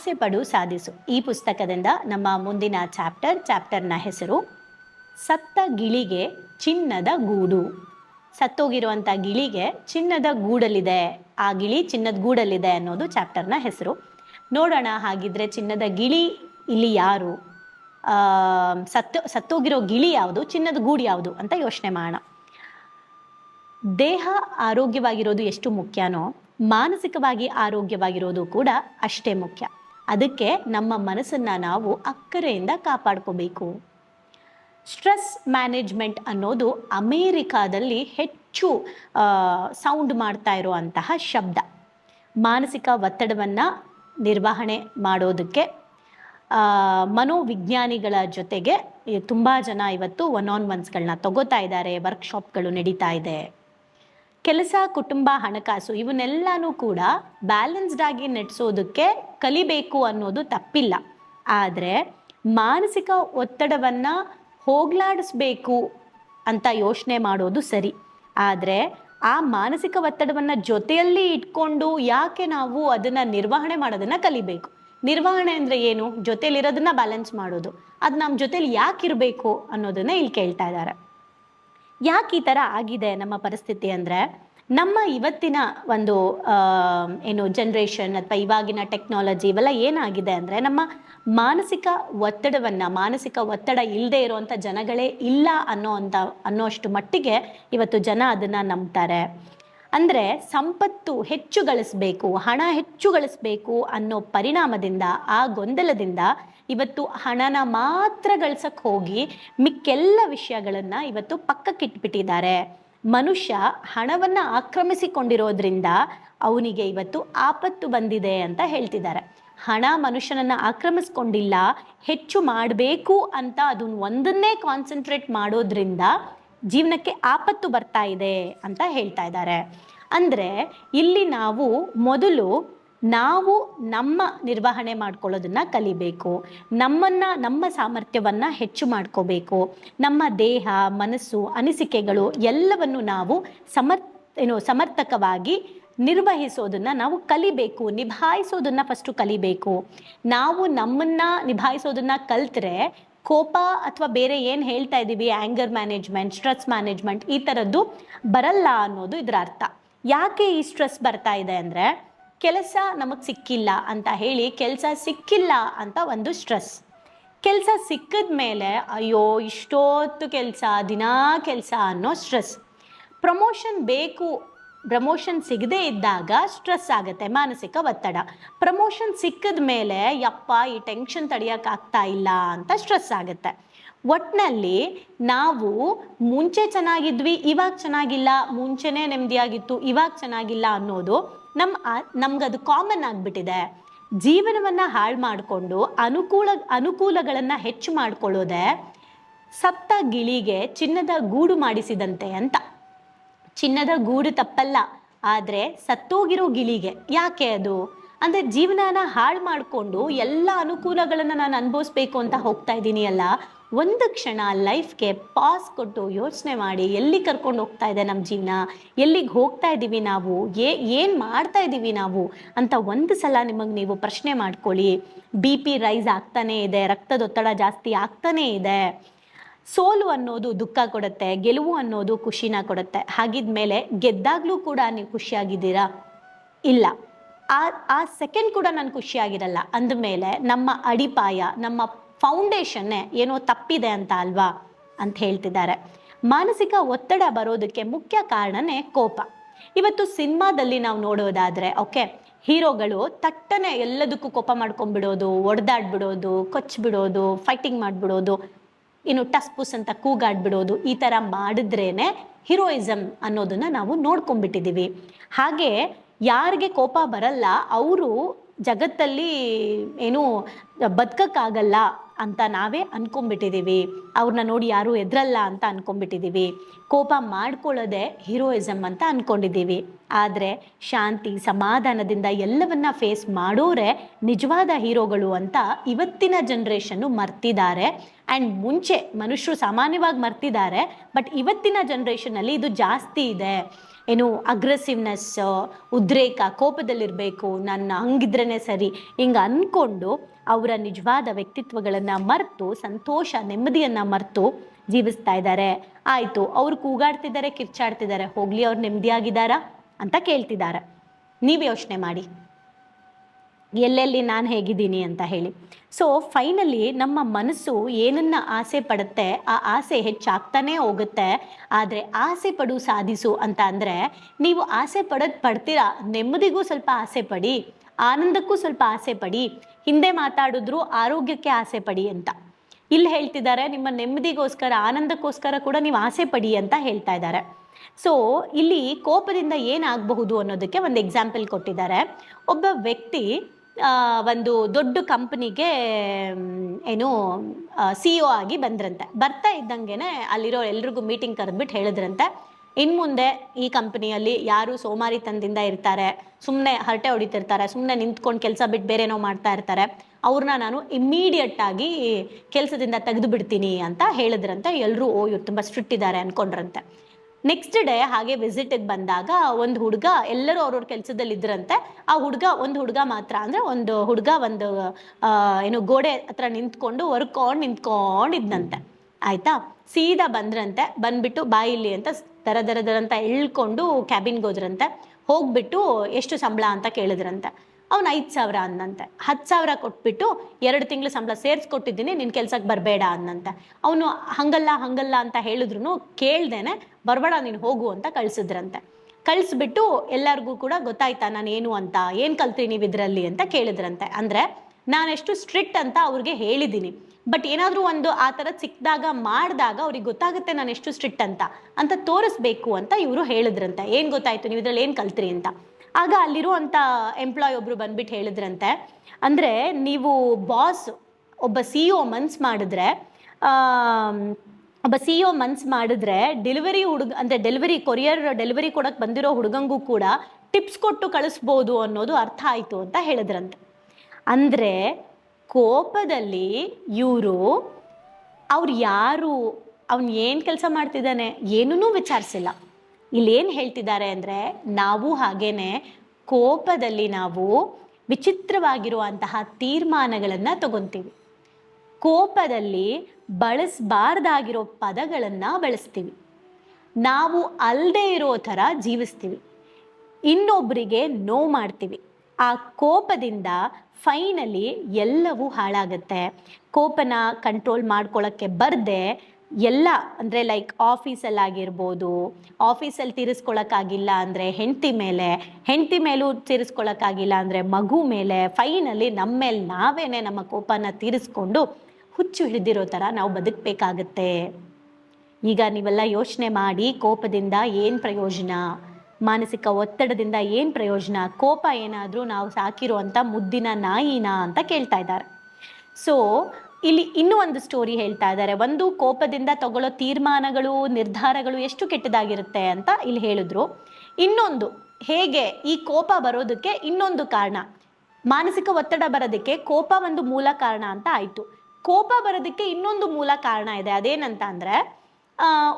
ಆಸೆ ಪಡು ಸಾಧಿಸು. ಈ ಪುಸ್ತಕದಿಂದ ನಮ್ಮ ಮುಂದಿನ ಚಾಪ್ಟರ್, ಚಾಪ್ಟರ್ನ ಹೆಸರು, ಸತ್ತ ಗಿಳಿಗೆ ಚಿನ್ನದ ಗೂಡು. ಸತ್ತೋಗಿರುವಂಥ ಗಿಳಿಗೆ ಚಿನ್ನದ ಗೂಡಲ್ಲಿದೆ. ಆ ಗಿಳಿ ಚಿನ್ನದ ಗೂಡಲ್ಲಿದೆ ಅನ್ನೋದು ಚಾಪ್ಟರ್ನ ಹೆಸರು. ನೋಡೋಣ ಹಾಗಿದ್ರೆ ಚಿನ್ನದ ಗಿಳಿ ಇಲ್ಲಿ ಯಾರು? ಸತ್ತು, ಸತ್ತೋಗಿರೋ ಗಿಳಿ ಯಾವುದು? ಚಿನ್ನದ ಗೂಡು ಯಾವುದು ಅಂತ ಯೋಚನೆ ಮಾಡೋಣ. ದೇಹ ಆರೋಗ್ಯವಾಗಿರೋದು ಎಷ್ಟು ಮುಖ್ಯನೋ, ಮಾನಸಿಕವಾಗಿ ಆರೋಗ್ಯವಾಗಿರೋದು ಕೂಡ ಅಷ್ಟೇ ಮುಖ್ಯ. ಅದಕ್ಕೆ ನಮ್ಮ ಮನಸ್ಸನ್ನ ನಾವು ಅಕ್ಕರೆಯಿಂದ ಕಾಪಾಡ್ಕೋಬೇಕು. ಸ್ಟ್ರೆಸ್ ಮ್ಯಾನೇಜ್ಮೆಂಟ್ ಅನ್ನೋದು ಅಮೇರಿಕಾದಲ್ಲಿ ಹೆಚ್ಚು ಸೌಂಡ್ ಮಾಡ್ತಾ ಇರುವಂತಹ ಶಬ್ದ. ಮಾನಸಿಕ ಒತ್ತಡವನ್ನು ನಿರ್ವಹಣೆ ಮಾಡೋದಕ್ಕೆ ಮನೋವಿಜ್ಞಾನಿಗಳ ಜೊತೆಗೆ ತುಂಬ ಜನ ಇವತ್ತು ಒನ್ ಆನ್ ಒನ್ಸ್ಗಳನ್ನ ತಗೋತಾ ಇದ್ದಾರೆ ವರ್ಕ್ಶಾಪ್ಗಳು ನಡೀತಾ ಇದೆ. ಕೆಲಸ, ಕುಟುಂಬ, ಹಣಕಾಸು ಇವನ್ನೆಲ್ಲನೂ ಕೂಡ ಬ್ಯಾಲೆನ್ಸ್ಡ್ ಆಗಿ ನಡೆಸೋದಕ್ಕೆ ಕಲಿಬೇಕು ಅನ್ನೋದು ತಪ್ಪಿಲ್ಲ. ಆದರೆ ಮಾನಸಿಕ ಒತ್ತಡವನ್ನು ಹೋಗ್ಲಾಡಿಸ್ಬೇಕು ಅಂತ ಯೋಚನೆ ಮಾಡೋದು ಸರಿ. ಆದರೆ ಆ ಮಾನಸಿಕ ಒತ್ತಡವನ್ನು ಜೊತೆಯಲ್ಲಿ ಇಟ್ಕೊಂಡು ಯಾಕೆ ನಾವು ಅದನ್ನು ನಿರ್ವಹಣೆ ಮಾಡೋದನ್ನು ಕಲಿಬೇಕು? ನಿರ್ವಹಣೆ ಅಂದರೆ ಏನು? ಜೊತೆಯಲ್ಲಿರೋದನ್ನ ಬ್ಯಾಲೆನ್ಸ್ ಮಾಡೋದು. ಅದು ನಮ್ಮ ಜೊತೆಯಲ್ಲಿ ಯಾಕೆ ಇರಬೇಕು ಅನ್ನೋದನ್ನ ಇಲ್ಲಿ ಕೇಳ್ತಾ ಇದ್ದಾರೆ. ಯಾಕೆ ಈ ಥರ ಆಗಿದೆ ನಮ್ಮ ಪರಿಸ್ಥಿತಿ ಅಂದರೆ ನಮ್ಮ ಇವತ್ತಿನ ಒಂದು ಏನು ಜನ್ರೇಷನ್ ಅಥವಾ ಇವಾಗಿನ ಟೆಕ್ನಾಲಜಿ ಇವೆಲ್ಲ ಏನಾಗಿದೆ ಅಂದರೆ ನಮ್ಮ ಮಾನಸಿಕ ಒತ್ತಡವನ್ನು, ಮಾನಸಿಕ ಒತ್ತಡ ಇಲ್ಲದೆ ಇರುವಂಥ ಜನಗಳೇ ಇಲ್ಲ ಅನ್ನೋ ಅಂತ, ಅನ್ನೋಷ್ಟು ಮಟ್ಟಿಗೆ ಇವತ್ತು ಜನ ಅದನ್ನು ನಂಬ್ತಾರೆ. ಅಂದರೆ ಸಂಪತ್ತು ಹೆಚ್ಚು ಗಳಿಸ್ಬೇಕು, ಹಣ ಹೆಚ್ಚು ಗಳಿಸ್ಬೇಕು ಅನ್ನೋ ಪರಿಣಾಮದಿಂದ, ಆ ಗೊಂದಲದಿಂದ ಇವತ್ತು ಹಣನ ಮಾತ್ರ ಗಳಿಸಕ್ಕೆ ಹೋಗಿ ಮಿಕ್ಕೆಲ್ಲ ವಿಷಯಗಳನ್ನು ಇವತ್ತು ಪಕ್ಕಕ್ಕಿಟ್ಬಿಟ್ಟಿದ್ದಾರೆ ಮನುಷ್ಯ ಹಣವನ್ನು ಆಕ್ರಮಿಸಿಕೊಂಡಿರೋದ್ರಿಂದ ಅವನಿಗೆ ಇವತ್ತು ಆಪತ್ತು ಬಂದಿದೆ ಅಂತ ಹೇಳ್ತಿದ್ದಾರೆ. ಹಣ ಮನುಷ್ಯನನ್ನು ಆಕ್ರಮಿಸ್ಕೊಂಡಿಲ್ಲ, ಹೆಚ್ಚು ಮಾಡಬೇಕು ಅಂತ ಅದನ್ನ ಒಂದನ್ನೇ ಕಾನ್ಸಂಟ್ರೇಟ್ ಮಾಡೋದ್ರಿಂದ ಜೀವನಕ್ಕೆ ಆಪತ್ತು ಬರ್ತಾ ಇದೆ ಅಂತ ಹೇಳ್ತಾ ಇದ್ದಾರೆ. ಅಂದರೆ ಇಲ್ಲಿ ನಾವು ಮೊದಲು ನಾವು ನಮ್ಮ ನಿರ್ವಹಣೆ ಮಾಡ್ಕೊಳ್ಳೋದನ್ನ ಕಲಿಬೇಕು. ನಮ್ಮನ್ನ, ನಮ್ಮ ಸಾಮರ್ಥ್ಯವನ್ನ ಹೆಚ್ಚು ಮಾಡ್ಕೋಬೇಕು. ನಮ್ಮ ದೇಹ, ಮನಸ್ಸು, ಅನಿಸಿಕೆಗಳು ಎಲ್ಲವನ್ನು ನಾವು ಸಮರ್, ಏನು ಸಮರ್ಥಕವಾಗಿ ನಿರ್ವಹಿಸೋದನ್ನ ನಾವು ಕಲಿಬೇಕು. ನಿಭಾಯಿಸೋದನ್ನ ಫಸ್ಟು ಕಲಿಬೇಕು. ನಾವು ನಮ್ಮನ್ನ ನಿಭಾಯಿಸೋದನ್ನ ಕಲ್ತ್ರೆ ಕೋಪ ಅಥವಾ ಬೇರೆ ಏನು ಹೇಳ್ತಾ ಇದ್ದೀವಿ ಆ್ಯಂಗರ್ ಮ್ಯಾನೇಜ್ಮೆಂಟ್ ಸ್ಟ್ರೆಸ್ ಮ್ಯಾನೇಜ್ಮೆಂಟ್ ಈ ಥರದ್ದು ಬರಲ್ಲ ಅನ್ನೋದು ಇದರ ಅರ್ಥ ಯಾಕೆ ಈ ಸ್ಟ್ರೆಸ್ ಬರ್ತಾ ಇದೆ ಅಂದರೆ ಕೆಲಸ ನಮಗೆ ಸಿಕ್ಕಿಲ್ಲ ಅಂತ ಹೇಳಿ ಕೆಲಸ ಸಿಕ್ಕಿಲ್ಲ ಅಂತ ಒಂದು ಸ್ಟ್ರೆಸ್. ಕೆಲಸ ಸಿಕ್ಕಿದ ಮೇಲೆ ಅಯ್ಯೋ ಇಷ್ಟೊತ್ತು ಕೆಲಸ, ದಿನಾ ಕೆಲಸ ಅನ್ನೋ ಸ್ಟ್ರೆಸ್. ಪ್ರಮೋಷನ್ ಬೇಕು, ಪ್ರಮೋಷನ್ ಸಿಗದೇ ಇದ್ದಾಗ ಸ್ಟ್ರೆಸ್ ಆಗುತ್ತೆ, ಮಾನಸಿಕ ಒತ್ತಡ. ಪ್ರಮೋಷನ್ ಸಿಕ್ಕಿದ ಮೇಲೆ ಯಪ್ಪ ಈ ಟೆನ್ಷನ್ ತಡೆಯೋಕ್ಕಾಗ್ತಾ ಇಲ್ಲ ಅಂತ ಸ್ಟ್ರೆಸ್ ಆಗುತ್ತೆ. ಒಟ್ಟಿನಲ್ಲಿ ನಾವು ಮುಂಚೆ ಚೆನ್ನಾಗಿದ್ವಿ, ಇವಾಗ ಚೆನ್ನಾಗಿಲ್ಲ, ಮುಂಚೆನೇ ನೆಮ್ಮದಿಯಾಗಿತ್ತು, ಇವಾಗ ಚೆನ್ನಾಗಿಲ್ಲ ಅನ್ನೋದು ನಮ್ಮ ನಮ್ಗದು ಕಾಮನ್ ಆಗಿಬಿಟ್ಟಿದೆ. ಜೀವನವನ್ನು ಹಾಳು ಮಾಡಿಕೊಂಡು ಅನುಕೂಲ, ಅನುಕೂಲಗಳನ್ನು ಹೆಚ್ಚು ಮಾಡ್ಕೊಳ್ಳೋದೆ ಸತ್ತ ಗಿಳಿಗೆ ಚಿನ್ನದ ಗೂಡು ಮಾಡಿಸಿದಂತೆ ಅಂತ. ಚಿನ್ನದ ಗೂಡು ತಪ್ಪಲ್ಲ, ಆದರೆ ಸತ್ತೋಗಿರೋ ಗಿಳಿಗೆ. ಯಾಕೆ ಅದು? ಅಂದರೆ ಜೀವನನ ಹಾಳು ಮಾಡಿಕೊಂಡು ಎಲ್ಲ ಅನುಕೂಲಗಳನ್ನು ನಾನು ಅನುಭವಿಸ್ಬೇಕು ಅಂತ ಹೋಗ್ತಾ ಇದ್ದೀನಿ ಅಲ್ಲ, ಒಂದು ಕ್ಷಣ ಲೈಫ್ಗೆ ಪಾಸ್ ಕೊಟ್ಟು ಯೋಚನೆ ಮಾಡಿ ಎಲ್ಲಿ ಕರ್ಕೊಂಡು ಹೋಗ್ತಾ ಇದೆ ನಮ್ಮ ಜೀವನ, ಎಲ್ಲಿಗೆ ಹೋಗ್ತಾ ಇದ್ದೀವಿ ನಾವು, ಏ, ಏನು ಮಾಡ್ತಾ ಇದ್ದೀವಿ ನಾವು ಅಂತ ಒಂದು ಸಲ ನಿಮಗೆ ನೀವು ಪ್ರಶ್ನೆ ಮಾಡ್ಕೊಳ್ಳಿ. ಬಿ ಪಿ ರೈಸ್ ಆಗ್ತಾನೇ ಇದೆ ರಕ್ತದೊತ್ತಡ ಜಾಸ್ತಿ ಆಗ್ತಾನೇ ಇದೆ, ಸೋಲು ಅನ್ನೋದು ದುಃಖ ಕೊಡುತ್ತೆ, ಗೆಲುವು ಅನ್ನೋದು ಖುಷಿನ ಕೊಡುತ್ತೆ, ಹಾಗಿದ್ಮೇಲೆ ಗೆದ್ದಾಗಲೂ ಕೂಡ ನೀವು ಖುಷಿಯಾಗಿದ್ದೀರಾ? ಇಲ್ಲ. ಆ ಆ ಸೆಕೆಂಡ್ ಕೂಡ ನಾನು ಖುಷಿಯಾಗಿರಲ್ಲ ಅಂದಮೇಲೆ ನಮ್ಮ ಅಡಿಪಾಯ, ನಮ್ಮ ಫೌಂಡೇಶನ್ನೇ ಏನೋ ತಪ್ಪಿದೆ ಅಂತ ಅಲ್ವಾ ಅಂತ ಹೇಳ್ತಿದ್ದಾರೆ. ಮಾನಸಿಕ ಒತ್ತಡ ಬರೋದಕ್ಕೆ ಮುಖ್ಯ ಕಾರಣನೇ ಕೋಪ. ಇವತ್ತು ಸಿನಿಮಾದಲ್ಲಿ ನಾವು ನೋಡೋದಾದರೆ ಓಕೆ ಹೀರೋಗಳು ತಟ್ಟನೆ ಎಲ್ಲದಕ್ಕೂ ಕೋಪ ಮಾಡ್ಕೊಂಡ್ಬಿಡೋದು, ಒಡೆದಾಡ್ಬಿಡೋದು ಕೊಚ್ಚಿಬಿಡೋದು ಫೈಟಿಂಗ್ ಮಾಡಿಬಿಡೋದು, ಇನ್ನು ಟಸ್ ಪುಸ್ ಅಂತ ಕೂಗಾಡ್ಬಿಡೋದು, ಈ ಥರ ಮಾಡಿದ್ರೇನೆ ಹೀರೋಯಿಸಮ್ ಅನ್ನೋದನ್ನ ನಾವು ನೋಡ್ಕೊಂಡ್ಬಿಟ್ಟಿದ್ದೀವಿ ಹಾಗೆ ಯಾರಿಗೆ ಕೋಪ ಬರಲ್ಲ, ಅವರು ಜಗತ್ತಲ್ಲಿ ಏನು ಬದುಕಕ್ಕಾಗಲ್ಲ ಅಂತ ನಾವೇ ಅನ್ಕೊಂಡ್ಬಿಟ್ಟಿದ್ದೀವಿ ಅವ್ರನ್ನ ನೋಡಿ ಯಾರು ಎದ್ರಲ್ಲ ಅಂತ ಅನ್ಕೊಂಡ್ಬಿಟ್ಟಿದ್ದೀವಿ ಕೋಪ ಮಾಡ್ಕೊಳ್ಳೋದೆ ಹೀರೋಯಿಸಮ್ ಅಂತ ಅನ್ಕೊಂಡಿದ್ದೀವಿ ಆದರೆ ಶಾಂತಿ, ಸಮಾಧಾನದಿಂದ ಎಲ್ಲವನ್ನ ಫೇಸ್ ಮಾಡೋರೆ ನಿಜವಾದ ಹೀರೋಗಳು ಅಂತ ಇವತ್ತಿನ ಜನ್ರೇಷನ್ನು ಮರ್ತಿದ್ದಾರೆ ಆ್ಯಂಡ್ ಮುಂಚೆ ಮನುಷ್ಯರು ಸಾಮಾನ್ಯವಾಗಿ ಮರ್ತಿದ್ದಾರೆ ಬಟ್ ಇವತ್ತಿನ ಜನ್ರೇಷನಲ್ಲಿ ಇದು ಜಾಸ್ತಿ ಇದೆ. ಏನು ಅಗ್ರೆಸಿವ್ನೆಸ್ ಉದ್ರೇಕ, ಕೋಪದಲ್ಲಿರಬೇಕು, ನನ್ನ ಹಂಗಿದ್ರೇ ಸರಿ. ಹಿಂಗೆ ಅಂದ್ಕೊಂಡು ಅವರ ನಿಜವಾದ ವ್ಯಕ್ತಿತ್ವಗಳನ್ನು ಮರೆತು, ಸಂತೋಷ, ನೆಮ್ಮದಿಯನ್ನು ಮರೆತು ಜೀವಿಸ್ತಾ ಇದ್ದಾರೆ. ಆಯಿತು, ಅವ್ರು ಕೂಗಾಡ್ತಿದ್ದಾರೆ, ಕಿರ್ಚಾಡ್ತಿದ್ದಾರೆ, ಹೋಗಲಿ, ಅವ್ರು ನೆಮ್ಮದಿಯಾಗಿದ್ದಾರಾ ಅಂತ ಕೇಳ್ತಿದ್ದಾರೆ. ನೀವು ಯೋಚನೆ ಮಾಡಿ. ಎಲ್ಲೆಲ್ಲಿ ನಾನು ಹೇಗಿದ್ದೀನಿ ಅಂತ ಹೇಳಿ. ಸೊ ಫೈನಲಿ ನಮ್ಮ ಮನಸ್ಸು ಏನನ್ನ ಆಸೆ ಪಡುತ್ತೆ, ಆ ಆಸೆ ಹೆಚ್ಚಾಗ್ತಾನೇ ಹೋಗುತ್ತೆ. ಆದರೆ ಆಸೆ ಪಡು ಸಾಧಿಸು ಅಂತ ಅಂದರೆ ನೀವು ಆಸೆ ಪಡೋದು ಪಡ್ತೀರಾ, ನೆಮ್ಮದಿಗೂ ಸ್ವಲ್ಪ ಆಸೆ ಪಡಿ, ಆನಂದಕ್ಕೂ ಸ್ವಲ್ಪ ಆಸೆ ಪಡಿ, ಹಿಂದೆ ಮಾತಾಡಿದ್ರು ಆರೋಗ್ಯಕ್ಕೆ ಆಸೆ ಪಡಿ ಅಂತ. ಇಲ್ಲಿ ಹೇಳ್ತಿದ್ದಾರೆ, ನಿಮ್ಮ ನೆಮ್ಮದಿಗೋಸ್ಕರ, ಆನಂದಕ್ಕೋಸ್ಕರ ಕೂಡ ನೀವು ಆಸೆ ಪಡಿ ಅಂತ ಹೇಳ್ತಾ ಇದ್ದಾರೆ. ಸೊ ಇಲ್ಲಿ ಕೋಪದಿಂದ ಏನಾಗಬಹುದು ಅನ್ನೋದಕ್ಕೆ ಒಂದು ಎಕ್ಸಾಂಪಲ್ ಕೊಟ್ಟಿದ್ದಾರೆ. ಒಬ್ಬ ವ್ಯಕ್ತಿ ಒಂದು ದೊಡ್ಡ ಕಂಪನಿಗೆ ಏನು ಸಿ ಒ ಆಗಿ ಬಂದ್ರಂತೆ. ಬರ್ತಾ ಇದ್ದಂಗೆನೆ ಅಲ್ಲಿರೋ ಎಲ್ರಿಗೂ ಮೀಟಿಂಗ್ ಕರೆದ್ಬಿಟ್ಟು ಹೇಳಿದ್ರಂತೆ. ಇನ್ ಮುಂದೆ ಈ ಕಂಪನಿಯಲ್ಲಿ ಯಾರು ಸೋಮಾರಿತನದಿಂದ ಇರ್ತಾರೆ ಸುಮ್ಮನೆ ಹರಟೆ ಹೊಡಿತಿರ್ತಾರೆ ಸುಮ್ಮನೆ ನಿಂತ್ಕೊಂಡು ಕೆಲಸ ಬಿಟ್ಟು ಬೇರೆನೋ ಮಾಡ್ತಾ ಇರ್ತಾರೆ, ಅವ್ರನ್ನ ನಾನು ಇಮ್ಮಿಡಿಯೇಟ್ ಆಗಿ ಕೆಲಸದಿಂದ ತೆಗೆದು ಬಿಡ್ತೀನಿ ಅಂತ ಹೇಳಿದ್ರಂತೆ. ಎಲ್ಲರೂ ಓ, ಇವ್ರು ತುಂಬ ಸ್ಟ್ರಿಕ್ಟ್ ಇದ್ದಾರೆ ಅನ್ಕೊಂಡ್ರಂತೆ. ನೆಕ್ಸ್ಟ್ ಡೇ ಹಾಗೆ ವಿಸಿಟಿಗೆ ಬಂದಾಗ ಒಂದು ಹುಡುಗ, ಎಲ್ಲರೂ ಅವ್ರವ್ರ ಕೆಲಸದಲ್ಲಿ ಇದ್ರಂತೆ. ಆ ಹುಡುಗ, ಒಂದು ಹುಡುಗ ಮಾತ್ರ ಅಂದ್ರೆ ಒಂದು ಹುಡುಗ ಒಂದು ಏನು ಗೋಡೆ ಹತ್ರ ನಿಂತ್ಕೊಂಡು ಹೊರ್ಕೊಂಡು ನಿಂತ್ಕೊಂಡಿದ್ನಂತೆ ಆಯ್ತಾ? ಸೀದಾ ಬಂದ್ರಂತೆ. ಬಂದ್ಬಿಟ್ಟು ಬಾಯಿಲಿ ಅಂತ ದರ ದರ ದರ ಅಂತ ಎಳ್ಕೊಂಡು ಕ್ಯಾಬಿನ್ಗೆ ಹೋದ್ರಂತೆ. ಹೋಗ್ಬಿಟ್ಟು ಎಷ್ಟು ಸಂಬಳ ಅಂತ ಕೇಳಿದ್ರಂತೆ. ಅವ್ನು ಐದು ಸಾವಿರ ಅಂದಂತೆ ಹತ್ತು ಸಾವಿರ ಕೊಟ್ಬಿಟ್ಟು ಎರಡು ತಿಂಗಳು ಸಂಬಳ ಸೇರಿಸ್ಕೊಟ್ಟಿದ್ದೀನಿ ನಿನ್ನ ಕೆಲಸಕ್ಕೆ ಬರಬೇಡ ಅಂದಂತೆ ಅವನು ಹಂಗಲ್ಲ ಹಂಗಲ್ಲ ಅಂತ ಹೇಳಿದ್ರು ಕೇಳ್ದೇನೆ ಬರಬೇಡ ನೀನು ಹೋಗು ಅಂತ ಕಳಿಸಿದ್ರಂತೆ. ಕಳಿಸ್ಬಿಟ್ಟು ಎಲ್ಲರಿಗೂ ಕೂಡ ಗೊತ್ತಾಯ್ತಾ ನಾನು ಏನು ಅಂತ ಏನು ಕಲ್ತ್ರಿ ನೀವು ಇದರಲ್ಲಿ ಅಂತ ಕೇಳಿದ್ರಂತೆ. ಅಂದರೆ ನಾನೆಷ್ಟು ಸ್ಟ್ರಿಕ್ಟ್ ಅಂತ ಅವ್ರಿಗೆ ಹೇಳಿದ್ದೀನಿ ಬಟ್ ಏನಾದರೂ ಒಂದು ಆ ಥರ ಸಿಕ್ಕಿದಾಗ ಮಾಡಿದಾಗ ಅವ್ರಿಗೆ ಗೊತ್ತಾಗುತ್ತೆ ನಾನು ಎಷ್ಟು ಸ್ಟ್ರಿಕ್ಟ್ ಅಂತ ಅಂತ ತೋರಿಸ್ಬೇಕು ಅಂತ ಇವರು ಹೇಳಿದ್ರಂತೆ. ಏನು ಗೊತ್ತಾಯ್ತು ನೀವು ಇದರಲ್ಲಿ ಏನು ಕಲ್ತ್ರಿ ಅಂತ. ಆಗ ಅಲ್ಲಿರುವಂಥ ಎಂಪ್ಲಾಯ್ ಒಬ್ರು ಬಂದ್ಬಿಟ್ಟು ಹೇಳಿದ್ರಂತೆ. ಅಂದರೆ ನೀವು ಬಾಸ್ ಒಬ್ಬ ಸಿ ಒ ಮನ್ಸ್ ಮಾಡಿದ್ರೆ ಆಮ್, ಒಬ್ಬ ಸಿ ಒ ಮನ್ಸ್ ಮಾಡಿದ್ರೆ ಡೆಲಿವರಿ ಹುಡುಗ ಅಂದರೆ ಡೆಲಿವರಿ ಕೊರಿಯರ್ ಡೆಲಿವರಿ ಕೊಡಕ್ಕೆ ಬಂದಿರೋ ಹುಡುಗಂಗೂ ಕೂಡ ಟಿಪ್ಸ್ ಕೊಟ್ಟು ಕಳಿಸ್ಬೋದು ಅನ್ನೋದು ಅರ್ಥ ಆಯಿತು ಅಂತ ಹೇಳಿದ್ರಂತೆ. ಅಂದರೆ ಕೋಪದಲ್ಲಿ ಇವರು ಅವ್ರು ಯಾರು, ಅವ್ನು ಏನು ಕೆಲಸ ಮಾಡ್ತಿದ್ದಾನೆ ಏನೂ ವಿಚಾರಿಸಿಲ್ಲ. ಇಲ್ಲೇನು ಹೇಳ್ತಿದ್ದಾರೆ ಅಂದರೆ ನಾವು ಹಾಗೇನೆ ಕೋಪದಲ್ಲಿ ನಾವು ವಿಚಿತ್ರವಾಗಿರುವಂತಹ ತೀರ್ಮಾನಗಳನ್ನು ತಗೊಂತೀವಿ. ಕೋಪದಲ್ಲಿ ಬಳಸಬಾರ್ದಾಗಿರೋ ಪದಗಳನ್ನು ಬಳಸ್ತೀವಿ. ನಾವು ಅಲ್ಲದೆ ಇರೋ ಥರ ಜೀವಿಸ್ತೀವಿ. ಇನ್ನೊಬ್ಬರಿಗೆ ನೋ ಮಾಡ್ತೀವಿ. ಆ ಕೋಪದಿಂದ ಫೈನಲಿ ಎಲ್ಲವೂ ಹಾಳಾಗುತ್ತೆ. ಕೋಪನ ಕಂಟ್ರೋಲ್ ಮಾಡ್ಕೊಳ್ಳೋಕ್ಕೆ ಬರದೆ ಎಲ್ಲ, ಅಂದರೆ ಲೈಕ್ ಆಫೀಸಲ್ಲಾಗಿರ್ಬೋದು ಆಫೀಸಲ್ಲಿ ತೀರಿಸ್ಕೊಳಕ್ಕಾಗಿಲ್ಲ ಅಂದರೆ ಹೆಂಡತಿ ಮೇಲೆ, ಹೆಂಡತಿ ಮೇಲೂ ತೀರಿಸ್ಕೊಳಕ್ಕಾಗಿಲ್ಲ ಅಂದರೆ ಮಗು ಮೇಲೆ, ಫೈನಲಿ ನಮ್ಮ ಮೇಲೆ ನಾವೇನೆ ನಮ್ಮ ಕೋಪನ ತೀರಿಸ್ಕೊಂಡು ಹುಚ್ಚು ಹಿಡಿದಿರೋ ಥರ ನಾವು ಬದುಕಬೇಕಾಗತ್ತೆ. ಈಗ ನೀವೆಲ್ಲ ಯೋಚನೆ ಮಾಡಿ ಕೋಪದಿಂದ ಏನು ಪ್ರಯೋಜನ? ಮಾನಸಿಕ ಒತ್ತಡದಿಂದ ಏನು ಪ್ರಯೋಜನ? ಕೋಪ ಏನಾದರೂ ನಾವು ಸಾಕಿರುವಂಥ ಮುದ್ದಿನ ನಾಯಿನ ಅಂತ ಕೇಳ್ತಾ ಇದ್ದಾರೆ. ಸೊ ಇಲ್ಲಿ ಇನ್ನೂ ಒಂದು ಸ್ಟೋರಿ ಹೇಳ್ತಾ ಇದ್ದಾರೆ. ಒಂದು ಕೋಪದಿಂದ ತಗೊಳ್ಳೋ ತೀರ್ಮಾನಗಳು, ನಿರ್ಧಾರಗಳು ಎಷ್ಟು ಕೆಟ್ಟದಾಗಿರುತ್ತೆ ಅಂತ ಇಲ್ಲಿ ಹೇಳಿದ್ರು. ಇನ್ನೊಂದು, ಹೇಗೆ ಈ ಕೋಪ ಬರೋದಕ್ಕೆ ಇನ್ನೊಂದು ಕಾರಣ? ಮಾನಸಿಕ ಒತ್ತಡ ಬರೋದಕ್ಕೆ ಕೋಪ ಒಂದು ಮೂಲ ಕಾರಣ ಅಂತ ಆಯಿತು. ಕೋಪ ಬರೋದಕ್ಕೆ ಇನ್ನೊಂದು ಮೂಲ ಕಾರಣ ಇದೆ. ಅದೇನಂತ ಅಂದರೆ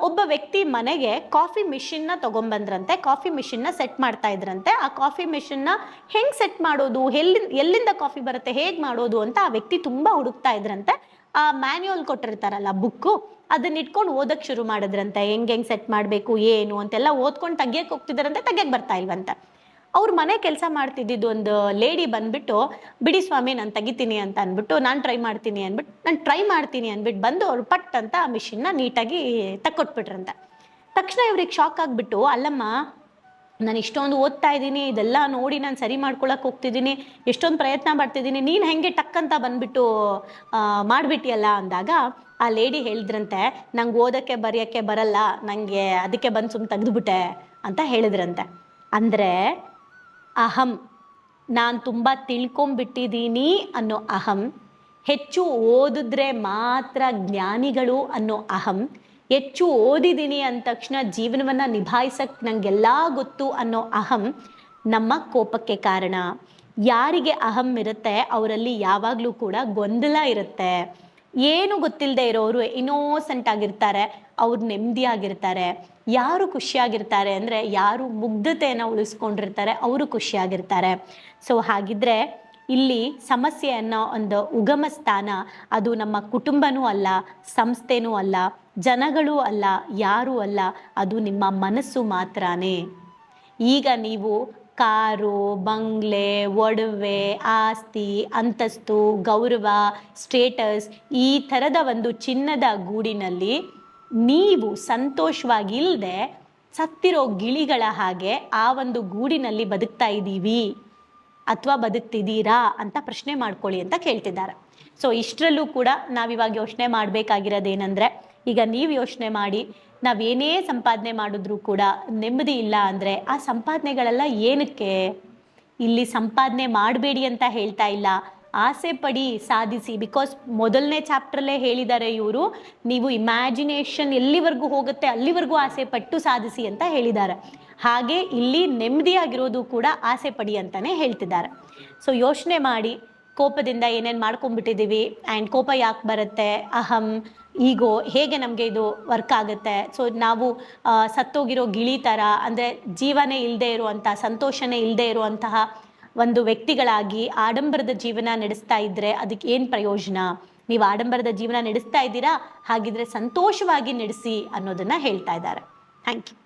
ಒಬ್ಬ ವ್ಯಕ್ತಿ ಮನೆಗೆ ಕಾಫಿ ಮಿಷಿನ್ನ ತೊಗೊಂಬಂದ್ರಂತೆ ಕಾಫಿ ಮಿಷಿನ್ನ ಸೆಟ್ ಮಾಡ್ತಾ ಇದ್ರಂತೆ. ಆ ಕಾಫಿ ಮಿಷಿನ್ನ ಹೆಂಗೆ ಸೆಟ್ ಮಾಡೋದು, ಎಲ್ಲಿ, ಎಲ್ಲಿಂದ ಕಾಫಿ ಬರುತ್ತೆ, ಹೇಗೆ ಮಾಡೋದು ಅಂತ ಆ ವ್ಯಕ್ತಿ ತುಂಬ ಹುಡುಕ್ತಾ ಇದ್ರಂತೆ. ಆ ಮ್ಯಾನ್ಯುವಲ್ ಕೊಟ್ಟಿರ್ತಾರಲ್ಲ ಬುಕ್ಕು, ಅದನ್ನ ಇಟ್ಕೊಂಡು ಓದಕ್ಕೆ ಶುರು ಮಾಡಿದ್ರಂತೆ. ಹೆಂಗೆ ಹೆಂಗೆ ಸೆಟ್ ಮಾಡಬೇಕು, ಏನು ಅಂತೆಲ್ಲ ಓದ್ಕೊಂಡು ತೆಗಿಯಕ್ಕೆ ಹೋಗ್ತಿದ್ದಾರಂತೆ ತೆಗಿಯಕ್ಕೆ ಬರ್ತಾ ಇಲ್ವಂತೆ. ಅವ್ರ ಮನೆ ಕೆಲಸ ಮಾಡ್ತಿದ್ದಿದ್ದು ಒಂದು ಲೇಡಿ ಬಂದ್ಬಿಟ್ಟು, ಬಿಡಿ ಸ್ವಾಮಿ, ನಾನು ತೆಗಿತೀನಿ ಅಂತ ಅಂದ್ಬಿಟ್ಟು, ನಾನು ಟ್ರೈ ಮಾಡ್ತೀನಿ ಅಂದ್ಬಿಟ್ಟು ನಾನು ಟ್ರೈ ಮಾಡ್ತೀನಿ ಅಂದ್ಬಿಟ್ಟು ಬಂದು ಅವ್ರು ಪಟ್ ಅಂತ ಆ ಮಿಷಿನ್ನ ನೀಟಾಗಿ ತಕ್ಕೊಟ್ಬಿಟ್ರಂತೆ. ತಕ್ಷಣ ಇವ್ರಿಗೆ ಶಾಕ್ ಆಗಿಬಿಟ್ಟು, ಅಲ್ಲಮ್ಮ, ನಾನು ಇಷ್ಟೊಂದು ಓದ್ತಾ ಇದ್ದೀನಿ, ಇದೆಲ್ಲ ನೋಡಿ ನಾನು ಸರಿ ಮಾಡ್ಕೊಳಕ್ಕೆ ಹೋಗ್ತಿದ್ದೀನಿ, ಎಷ್ಟೊಂದು ಪ್ರಯತ್ನ ಮಾಡ್ತಿದ್ದೀನಿ, ನೀನು ಹೆಂಗೆ ಟಕ್ ಅಂತ ಬಂದ್ಬಿಟ್ಟು ಮಾಡಿಬಿಟ್ಟಿಯಲ್ಲ ಅಂದಾಗ ಆ ಲೇಡಿ ಹೇಳಿದ್ರಂತೆ, ನಂಗೆ ಓದೋಕ್ಕೆ, ಬರೆಯೋಕ್ಕೆ ಬರಲ್ಲ ನನಗೆ ಅದಕ್ಕೆ ಬಂದು ಸುಮ್ಮನೆ ತೆಗೆದುಬಿಟ್ಟೆ, ಅಂತ ಹೇಳಿದ್ರಂತೆ. ಅಂದರೆ ಅಹಂ. ನಾನು ತುಂಬ ತಿಳ್ಕೊಂಬಿಟ್ಟಿದ್ದೀನಿ ಅನ್ನೋ ಅಹಂ. ಹೆಚ್ಚು ಓದಿದ್ರೆ ಮಾತ್ರ ಜ್ಞಾನಿಗಳು ಅನ್ನೋ ಅಹಂ. ಹೆಚ್ಚು ಓದಿದ್ದೀನಿ ಅಂದ ತಕ್ಷಣ ಜೀವನವನ್ನು ನಿಭಾಯಿಸಕ್ಕೆ ನನಗೆಲ್ಲ ಗೊತ್ತು ಅನ್ನೋ ಅಹಂ ನಮ್ಮ ಕೋಪಕ್ಕೆ ಕಾರಣ. ಯಾರಿಗೆ ಅಹಂ ಇರುತ್ತೆ ಅವರಲ್ಲಿ ಯಾವಾಗಲೂ ಕೂಡ ಗೊಂದಲ ಇರುತ್ತೆ. ಏನು ಗೊತ್ತಿಲ್ಲದೆ ಇರೋರು ಇನ್ನೋಸೆಂಟ್ ಆಗಿರ್ತಾರೆ, ಅವ್ರು ನೆಮ್ಮದಿಯಾಗಿರ್ತಾರೆ ಯಾರು ಖುಷಿಯಾಗಿರ್ತಾರೆ ಅಂದರೆ ಯಾರು ಮುಗ್ಧತೆಯನ್ನು ಉಳಿಸ್ಕೊಂಡಿರ್ತಾರೆ, ಅವರು ಖುಷಿಯಾಗಿರ್ತಾರೆ. ಸೊ ಹಾಗಿದ್ರೆ ಇಲ್ಲಿ ಸಮಸ್ಯೆ ಅನ್ನೋ ಒಂದು ಉಗಮ ಸ್ಥಾನ ಅದು ನಮ್ಮ ಕುಟುಂಬನೂ ಅಲ್ಲ, ಸಂಸ್ಥೆನೂ ಅಲ್ಲ, ಜನಗಳೂ ಅಲ್ಲ, ಯಾರೂ ಅಲ್ಲ, ಅದು ನಿಮ್ಮ ಮನಸ್ಸು ಮಾತ್ರನೇ. ಈಗ ನೀವು ಕಾರು, ಬಂಗ್ಲೆ, ಒಡವೆ, ಆಸ್ತಿ, ಅಂತಸ್ತು, ಗೌರವ ಸ್ಟೇಟಸ್ ಈ ಥರದ ಒಂದು ಚಿನ್ನದ ಗೂಡಿನಲ್ಲಿ ನೀವು ಸಂತೋಷವಾಗಿ ಇಲ್ಲದೆ ಸತ್ತಿರೋ ಗಿಳಿಗಳ ಹಾಗೆ ಆ ಒಂದು ಗೂಡಿನಲ್ಲಿ ಬದುಕ್ತಾ ಇದ್ದೀವಿ ಅಥವಾ ಬದುಕ್ತಿದ್ದೀರಾ ಅಂತ ಪ್ರಶ್ನೆ ಮಾಡ್ಕೊಳ್ಳಿ ಅಂತ ಕೇಳ್ತಿದ್ದಾರೆ. ಸೊ ಇಷ್ಟರಲ್ಲೂ ಕೂಡ ನಾವಿವಾಗ ಯೋಚನೆ ಮಾಡಬೇಕಾಗಿರೋದೇನೆಂದರೆ, ಈಗ ನೀವು ಯೋಚನೆ ಮಾಡಿ ನಾವೇನೇ ಸಂಪಾದನೆ ಮಾಡಿದ್ರೂ ಕೂಡ ನೆಮ್ಮದಿ ಇಲ್ಲ ಅಂದರೆ ಆ ಸಂಪಾದನೆಗಳೆಲ್ಲ ಏನಕ್ಕೆ? ಇಲ್ಲಿ ಸಂಪಾದನೆ ಮಾಡಬೇಡಿ ಅಂತ ಹೇಳ್ತಾ ಇಲ್ಲ. ಆಸೆ ಪಡಿ ಸಾಧಿಸಿ. ಬಿಕಾಸ್ ಮೊದಲನೇ ಚಾಪ್ಟರ್ಲೇ ಹೇಳಿದ್ದಾರೆ ಇವರು, ನೀವು ಇಮ್ಯಾಜಿನೇಷನ್ ಎಲ್ಲಿವರೆಗೂ ಹೋಗುತ್ತೆ, ಅಲ್ಲಿವರೆಗೂ ಆಸೆ ಪಟ್ಟು ಸಾಧಿಸಿ ಅಂತ ಹೇಳಿದ್ದಾರೆ. ಹಾಗೆ ಇಲ್ಲಿ ನೆಮ್ಮದಿಯಾಗಿರೋದು ಕೂಡ ಆಸೆ ಪಡಿ ಅಂತಾನೆ ಹೇಳ್ತಿದ್ದಾರೆ. ಸೊ ಯೋಚನೆ ಮಾಡಿ, ಕೋಪದಿಂದ ಏನೇನು ಮಾಡ್ಕೊಂಡ್ಬಿಟ್ಟಿದ್ದೀವಿ ಆ್ಯಂಡ್ ಕೋಪ ಯಾಕೆ ಬರುತ್ತೆ, ಅಹಂ, ಈಗೋ, ಹೇಗೆ ನಮಗೆ ಇದು ವರ್ಕ್ ಆಗುತ್ತೆ. ಸೊ ನಾವು ಸತ್ತೋಗಿರೋ ಗಿಳಿ ಥರ ಅಂದರೆ ಜೀವನೇ ಇಲ್ಲದೆ ಇರುವಂಥ ಸಂತೋಷನೇ ಇಲ್ಲದೆ ಇರುವಂತಹ ಒಂದು ವ್ಯಕ್ತಿಗಳಾಗಿ ಆಡಂಬರದ ಜೀವನ ನಡೆಸ್ತಾ ಇದ್ದರೆ ಅದಕ್ಕೆ ಏನು ಪ್ರಯೋಜನ? ನೀವು ಆಡಂಬರದ ಜೀವನ ನಡೆಸ್ತಾ ಇದ್ದೀರಾ? ಹಾಗಿದ್ರೆ ಸಂತೋಷವಾಗಿ ನಡೆಸಿ ಅನ್ನೋದನ್ನ ಹೇಳ್ತಾ ಇದ್ದಾರೆ. Thank you